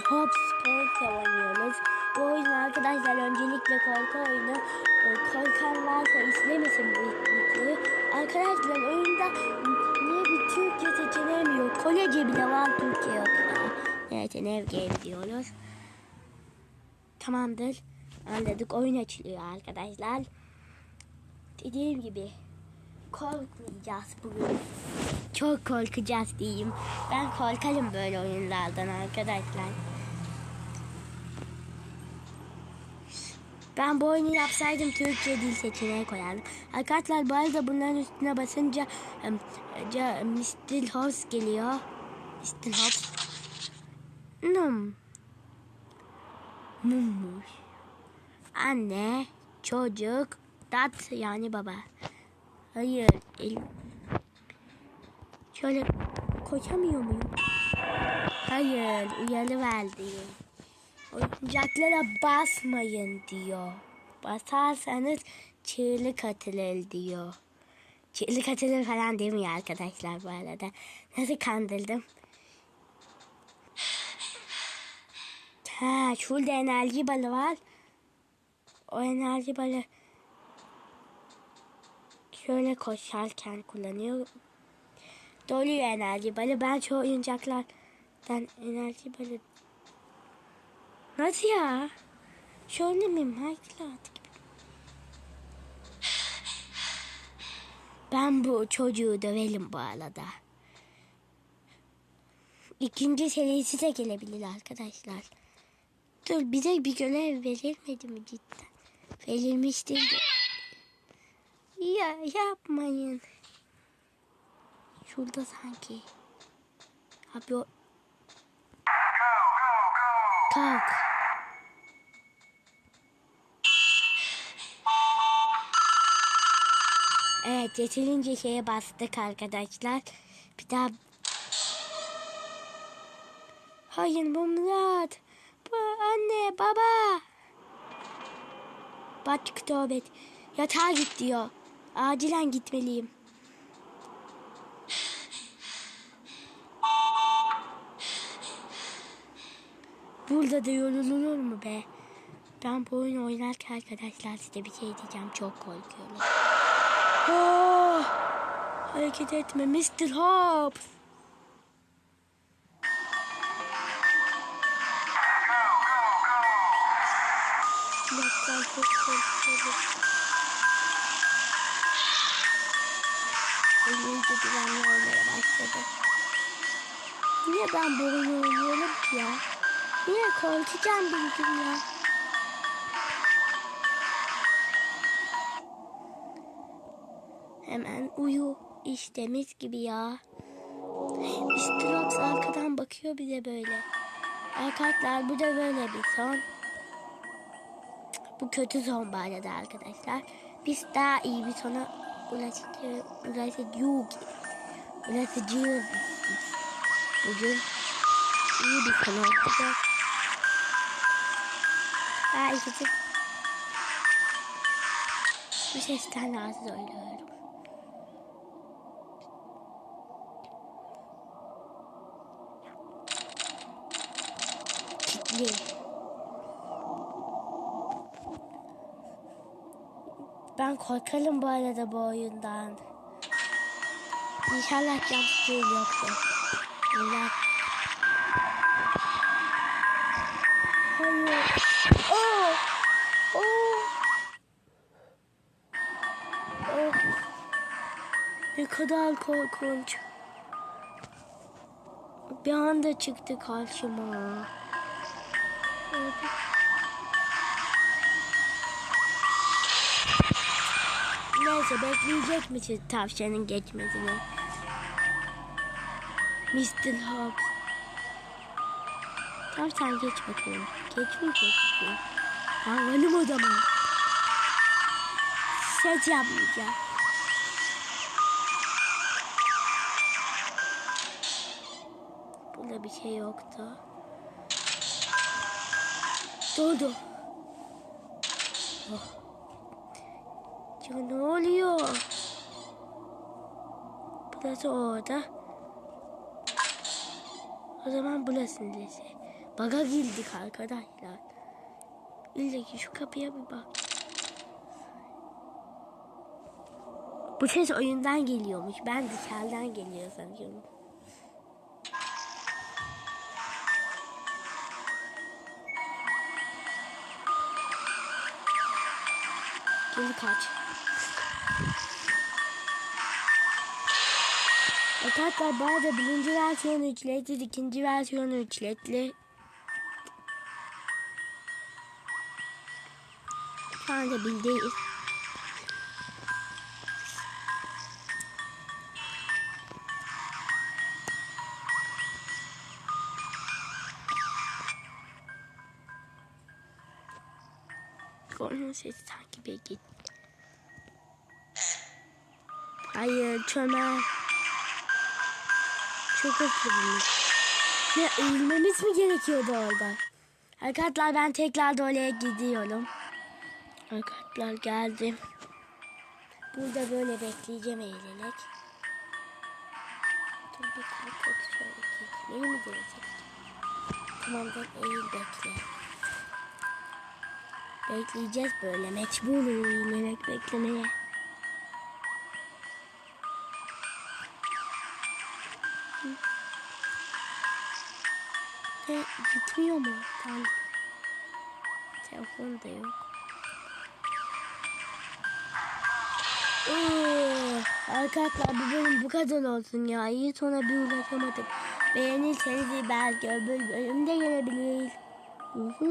Hobbs Sports'la oynuyoruz. Bu oyun arkadaşlar öncelikle korku oyunu. Ee, Korkan varsa izlemesin bu videoyu. Arkadaşlar oyunda niye bir Türkçe seçeneğim yok? Kolece bile var Türkçe yok. Neyse Nev Game diyoruz. Tamamdır. Anladık. Oyun açılıyor arkadaşlar. Dediğim gibi korkmayacağız bugün. Çok korkacağız diyeyim. Ben korkarım böyle oyunlardan arkadaşlar. Ben bu oyunu yapsaydım Türkçe dil seçeneği koyardım. Arkadaşlar bu arada bunların üstüne basınca em, ca- Mr. House geliyor. Mr. House. Num. Mummuş. Anne, çocuk, dat yani baba. Hayır, el... Şöyle koşamıyor muyum? Hayır, uyarı verdi. Oyuncaklara basmayın diyor. Basarsanız çığlık atılır diyor. Çığlık atılır falan demiyor arkadaşlar bu arada. Nasıl kandırdım? Ha, şurada enerji balı var. O enerji balı şöyle koşarken kullanıyor. Doluyor enerji balı. Ben şu oyuncaklardan enerji balı Nasıl ya? Şöyle mi Minecraft gibi? Ben bu çocuğu dövelim bu arada. İkinci serisi de gelebilir arkadaşlar. Dur bize bir görev verilmedi mi cidden? Verilmiştir. Ya yapmayın. Şurada sanki. Abi o... Kalk. Evet yeterince şeye bastık arkadaşlar. Bir daha... Hayır bu Murat. Bu anne baba. Bak tövbe. Yatağa git diyor. Acilen gitmeliyim. Burada da yorulur mu be? Ben bu oyunu oynarken arkadaşlar size bir şey diyeceğim. Çok korkuyorum. Oh! Hareket etme Mr. Hobbs. Lütfen güvenli olmaya başladı. Niye ben bu oyunu oynuyorum ki ya? Niye korkacağım bir gün ya? Hemen uyu. İşte mis gibi ya. Strops arkadan bakıyor bize böyle. Arkadaşlar bu da böyle bir son. Bu kötü son bu arada arkadaşlar. Biz daha iyi bir sona ulaşacağız. Ulaşacağız. Ulaşacağız. Bugün iyi bir son olacak. Ha ikisi. Bu sesten rahatsız oluyorum. Kilitli. Ben korkarım bu arada bu oyundan. İnşallah jumpscare yoktur. İnşallah. Hayır. Kadar korkunç. Bir anda çıktı karşıma. Evet. Neyse bekleyecek misin tavşanın geçmesini? Mr. Hobbs. Sen geç bakalım. Geçmeyecek misin? Anladım o zaman. Ses yapmayacağım. Burada bir şey yoktu. Doğdu. Oh. Ya ne oluyor? Burası orada. O zaman burası neresi? Baga girdik arkadaşlar. İlle ki şu kapıya bir bak. Bu ses oyundan geliyormuş. Ben dışarıdan geliyor sanıyorum. Geri kaç. Arkadaşlar bu arada birinci versiyon ücretli, ikinci versiyon ücretli. Şu anda bildiğiz. Onun sesi takip et. Hayır çömel. Çok hızlı. Ne eğilmemiz mi gerekiyordu orada? Arkadaşlar ben tekrar oraya gidiyorum. Arkadaşlar geldim. Burada böyle bekleyeceğim eğilerek. Dur bir kalk şöyle gitmeyi mi diyecek? Tamamdır eğil bekle. Bekleyeceğiz böyle mecbur eğilerek beklemeye. Ve gitmiyor mu? Tamam. Telefon da yok. Ee, arkadaşlar bu bölüm bu kadar olsun ya. İyi sonra bir ulaşamadım. Beğenirseniz belki öbür bölümde gelebilir. Uhu.